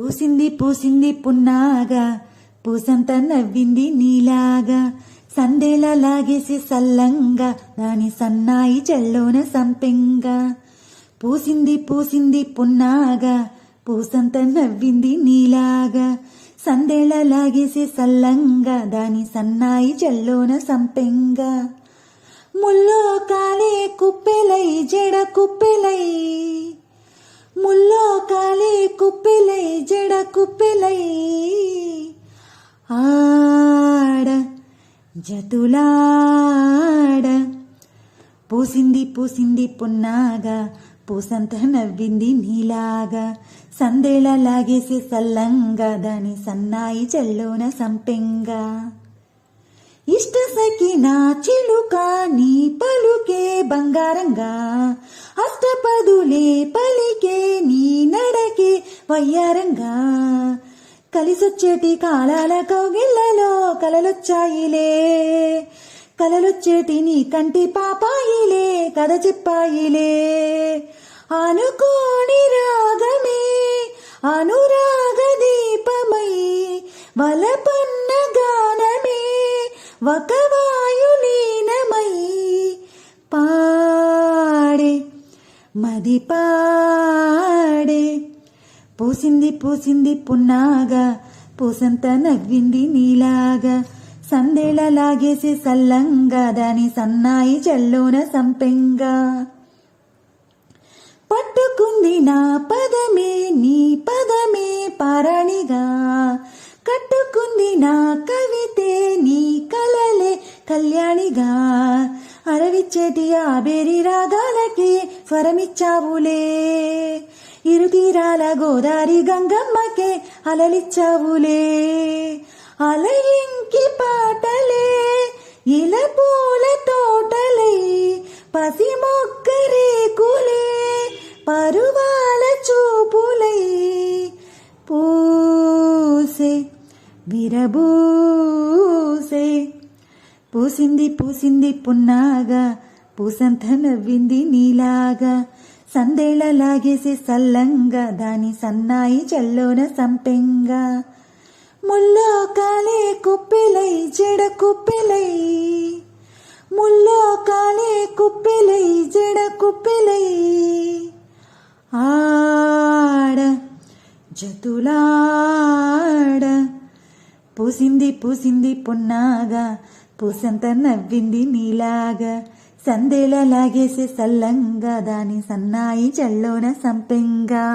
పూసింది పూసింది పున్నాగా పూసంత నవ్వింది నీలాగా. సందేలా లాగేసి సల్లంగా దాని సన్నాయి చెల్లోన సంపెంగా. పూసింది పూసింది పున్నాగా పూసంత నవ్వింది నీలాగా. సందేలా లాగేసి సల్లంగా దాని సన్నాయి చెల్లోన సంపెంగా. ముల్లో కాలే కుప్పెలై జడ కుప్పెలై. ముల్లో కుప్పెలై జడ కుప్పెలై. ఆడ జతులాడ. పూసింది పూసింది పున్నాగా పూసంత నవ్వింది నీలాగా. సందేళ లాగేసి సల్లంగా దాని సన్నాయి చెల్లోన సంపెంగా. ఇష్ట సఖిన చిలుక నీ పలుకే బంగారంగా. అష్టపదులే పలికే నీ వయ్యారంగా కలిసొచ్చేటి కాలాల కౌగిళ్ళలో కలలొచ్చాయిలే. కలలొచ్చేటి నీ కంటి పాపాయిలే కథ చెప్పాయిలే. అనుకోని రాగమే అనురాగ దీపమై వలపన్న గానమే ఒక వాయులీనమై పాడే మది పాడే. పూసింది పూసింది పున్నాగా పూసంత నవ్వింది నీలాగా. సందేళ లాగేసి సల్లంగా దాని సన్నాయి చెల్లోన సంపెంగా. పట్టుకుంది నా పదమే నీ పదమే పారాణిగా. కట్టుకుంది నా కవితే నీ కలలే కళ్యాణిగా. అరవిచ్చేటి ఆబేరి రాగాలకి స్వరమిచ్చావులే ఇరు తీరాల గోదారి గంగమ్మకే అలలిచ్చావులే. అలయింకి పాటలే ఇల పూల తోటలై పసి మొక్కరేకులే పరువాల చూపులై పూసే విరబూసే. పూసింది పూసింది పున్నాగా పూసంత నవ్వింది నీలాగా సందేళ లాగేసి సల్లంగా దాని సన్నాయి చెల్లోన సంపెంగా. ముల్లో కాలే కుప్పెలై జడ కుప్పెలై. ముల్లో కాలే కుప్పెలై జడ కుప్పెలై. ఆడ జతులాడ పూసింది పూసింది పొన్నాగా పూసంత నవ్వింది నీలాగా. సందేలా లాగేసి సల్లంగా దాని సన్నాయి చెల్లోన సంపెంగా.